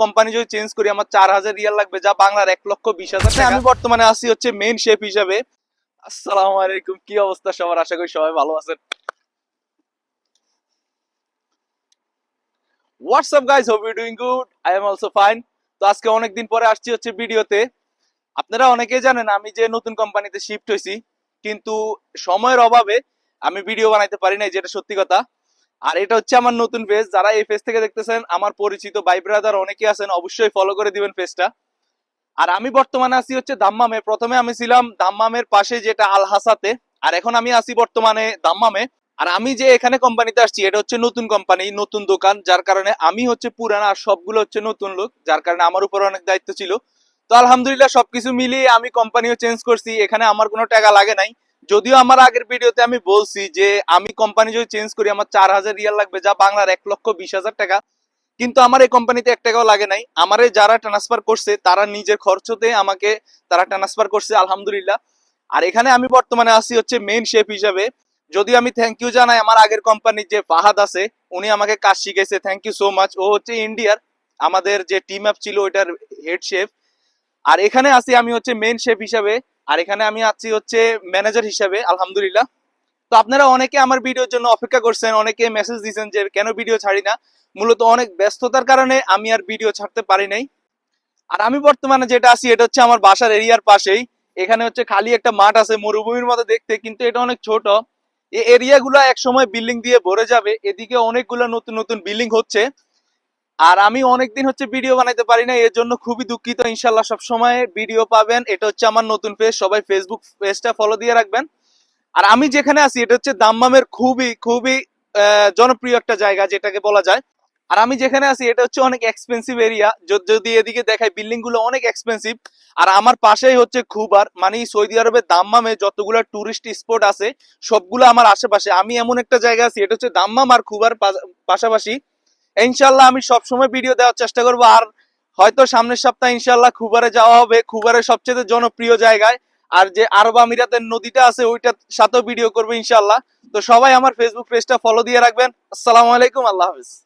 Company যদি change করি আমার চার হাজার রিয়াল লাগবে যা বাংলার এক লক্ষ বিশ হাজার আমি বর্তমানে আছি হচ্ছে মেইন শেফ হিসাবে। আসসালামু আলাইকুম কি অবস্থা সবার? আশা করি সবাই ভালো আছেন। What's up guys hope you doing good I am also fine তো আজকে অনেকদিন পরে আসছি হচ্ছে ভিডিওতে। আপনারা অনেকেই জানেন আমি যে নতুন কোম্পানিতে শিফট হয়েছি কিন্তু সময়ের অভাবে আমি ভিডিও বানাইতে পারি নাই যেটা সত্যি কথা। আর এটা হচ্ছে আমার নতুন পেজ যারা এই পেজ থেকে দেখতেছেন, আমার পরিচিত ভাই ব্রাদার অনেকে আছেন, অবশ্যই ফলো করে দিবেন পেজটা আর আমি বর্তমানে আছি হচ্ছে দাম্মামে। প্রথমে আমি ছিলাম দাম্মামের পাশে, যেটা আল হাসাতে আর এখন আমি আছি বর্তমানে দাম্মামে। আর আমি যে এখানে কোম্পানিতে আসছি, এটা হচ্ছে নতুন কোম্পানি নতুন দোকান। যার কারণে আমি হচ্ছে পুরানা আর সবগুলো হচ্ছে নতুন লোক, যার কারণে আমার উপর অনেক দায়িত্ব ছিল। তো আলহামদুলিল্লাহ সবকিছু মিলিয়ে আমি কোম্পানিও চেঞ্জ করছি। এখানে আমার কোনো টাকা লাগে নাই। যদিও আমার আগের ভিডিওতে আমি বলছি যে আমি কোম্পানি যদি চেঞ্জ করি, আমার চার হাজার রিয়াল লাগবে, যা বাংলার এক লক্ষ বিশ হাজার টাকা। কিন্তু আমার এই কোম্পানিতে এক টাকাও লাগে নাই। আমারে যারা ট্রান্সফার করছে, তারা নিজের খরচতে আমাকে তারা ট্রান্সফার করছে, আলহামদুলিল্লাহ। আর এখানে আমি বর্তমানে আছি হচ্ছে মেইন শেফ হিসাবে। যদি আমি থ্যাংক ইউ জানাই, আমার আগের কোম্পানির যে ফাহাদ আছে, উনি আমাকে কাজ শিখেছে থ্যাংক ইউ সো মাচ ও হচ্ছে ইন্ডিয়ার আমাদের যে টিম আপ ছিল, ওইটার হেড শেফ আর এখানে আছি আমি হচ্ছে মেইন শেফ হিসাবে, আর এখানে আমি আছি হচ্ছে ম্যানেজার হিসাবে, আলহামদুলিল্লাহ। তো আপনারা অনেকে আমার ভিডিওর জন্য অপেক্ষা করছেন, অনেকে মেসেজ দিয়েছেন যে কেন ভিডিও ছাড়ি না? মূলত অনেক ব্যস্ততার কারণে আমি আর ভিডিও ছাড়তে পারি নাই। আর আমি বর্তমানে যেটা আছি, এটা হচ্ছে আমার বাসার এরিয়ার পাশেই। এখানে হচ্ছে খালি একটা মাঠ আছে মরুভূমির মতো দেখতে, কিন্তু এটা অনেক ছোট। এই এরিয়াগুলো এক সময় বিল্ডিং দিয়ে ভরে যাবে, এদিকে অনেকগুলো নতুন নতুন বিল্ডিং হচ্ছে। আর আমি অনেকদিন হচ্ছে ভিডিও বানাইতে পারি না এর জন্য খুবই দুঃখিত, ইনশাল্লাহ সব সময় ভিডিও পাবেন। এটা হচ্ছে আমার নতুন পেজ সবাই ফেসবুক পেজটা ফলো দিয়ে রাখবেন। আর আমি যেখানে আছি, এটা হচ্ছে দাম্মামের খুবই খুবই জনপ্রিয় একটা জায়গা, যেটাকে বলা যায়। আর আমি যেখানে আছি, এটা হচ্ছে অনেক এক্সপেন্সিভ এরিয়া যদি এদিকে দেখাই বিল্ডিংগুলো অনেক এক্সপেন্সিভ আর আমার পাশেই হচ্ছে খুবার মানে সৌদি আরবের দাম্মামে যতগুলো টুরিস্ট স্পট আছে, সবগুলো আমার আশেপাশে। আমি এমন একটা জায়গা আছি, এটা হচ্ছে দাম্মাম আর খুবার পাশাপাশি ইনশাল্লাহ আমি সবসময় ভিডিও দেওয়ার চেষ্টা করব। আর হয়তো সামনের সপ্তাহে ইনশাল্লাহ খুবারে যাওয়া হবে। খুবারে সবচেয়ে জনপ্রিয় জায়গায়। আর যে আরব আমিরাতের নদীটা আছে, ওইটার সাথেও ভিডিও করব ইনশাল্লাহ তো সবাই আমার ফেসবুক পেজটা ফলো দিয়ে রাখবেন। আসসালামু আলাইকুম, আল্লাহ হাফিজ।